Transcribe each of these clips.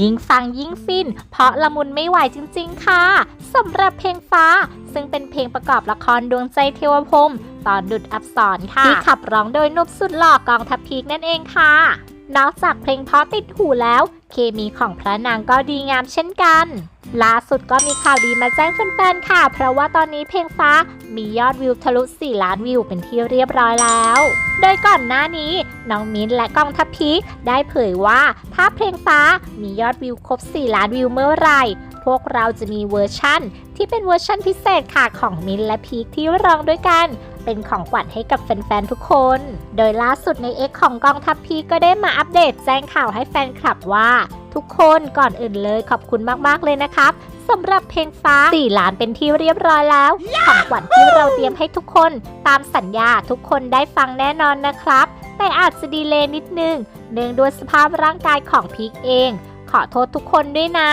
ยิ่งฟังยิ่งฟิน เพราะละมุนไม่ไหวจริงๆค่ะสำหรับเพลงฟ้า ซึ่งเป็นเพลงประกอบละครดวงใจเทวพรมตอนดุดอับสรค่ะ ที่ขับร้องโดยนุบสุดหล่อกองทัพพีกนั่นเองค่ะ นอกจากเพลงเพราะติดหูแล้ว เคมีของพระนางก็ดีงามเช่นกัน ล่าสุดก็มีข่าวดีมาแจ้งแฟนๆ ค่ะ เพราะว่าตอนนี้เพลงฟ้ามียอดวิวทะลุ 4 ล้านวิวเป็นที่เรียบร้อยแล้ว โดยก่อนหน้านี้ น้องมิ้นและกองทัพพีคได้เผยว่าถ้าเพลงฟ้ามียอดวิวครบ 4 ล้านวิวเมื่อไหร่ พวกเราจะมีเวอร์ชั่น ที่เป็นเวอร์ชั่นพิเศษค่ะของมิ้นและพีคที่ร้องด้วยกันเป็นของขวัญให้กับแฟนๆ ทุกคน โดยล่าสุดใน X ของกองทัพพีคก็ได้มาอัปเดตแจ้งข่าวให้แฟนคลับว่า ทุกคนก่อนอื่นเลยขอบคุณมากๆเลยนะครับสำหรับเพลงฟ้า4ล้านเป็นที่เรียบร้อยแล้ว ของขวัญที่เราเตรียมให้ทุกคนตามสัญญาทุกคนได้ฟังแน่นอนนะครับ แต่อาจจะดีเลย์นิดนึงเนื่องด้วยสภาพร่างกายของพีคเอง ขอโทษทุกคนด้วยนะ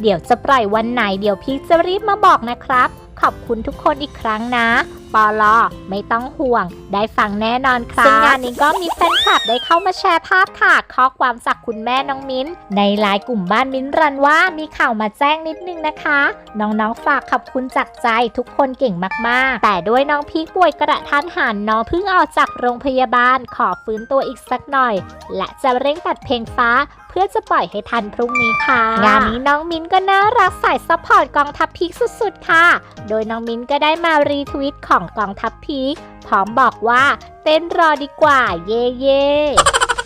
เดี๋ยวจะปล่อยวันไหนเดี๋ยวพีคจะรีบมาบอกนะครับ ขอบคุณทุกคนอีกครั้งนะ ปอลอไม่ต้องห่วง ได้ฟังแน่นอนครับซึ่งงานนี้ก็มีแฟนคลับได้เข้ามาแชร์ภาพค่ะข้อความจากคุณแม่น้องมิ้น ในไลน์กลุ่มบ้านมิ้นรันว่ามีข่าวมาแจ้งนิดนึงนะคะ น้องๆฝากขอบคุณจากใจทุกคนเก่งมากๆ แต่ด้วยน้องพีคป่วยกระทันหันน้องเพิ่งออกจากโรงพยาบาลขอฟื้นตัวอีกสักหน่อย และจะเร่งตัดเพลงฟ้าเพื่อจะปล่อยให้ทันพรุ่งนี้ค่ะ งานนี้น้องมิ้นก็น่ารักสายซัพพอร์ตกองทัพพีคสุดๆค่ะ โดยน้องมิ้นก็ได้มารีทวิตขอของกองทัพพีคพร้อมบอกว่าเต้นรอดีกว่า เย่เย่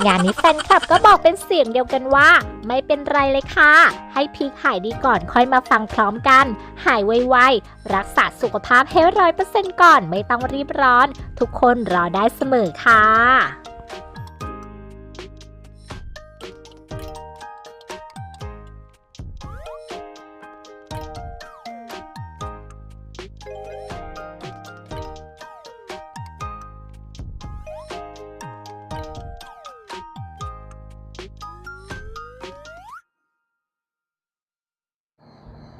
งานนี้แฟนคลับก็บอกเป็นเสียงเดียวกันว่า ไม่เป็นไรเลยค่ะ ให้พีคหายดีก่อนค่อยมาฟังพร้อมกัน หายไวๆ รักษาสุขภาพให้ร้อยเปอร์เซ็นต์ก่อนไม่ต้องรีบร้อน ทุกคนรอได้เสมอค่ะ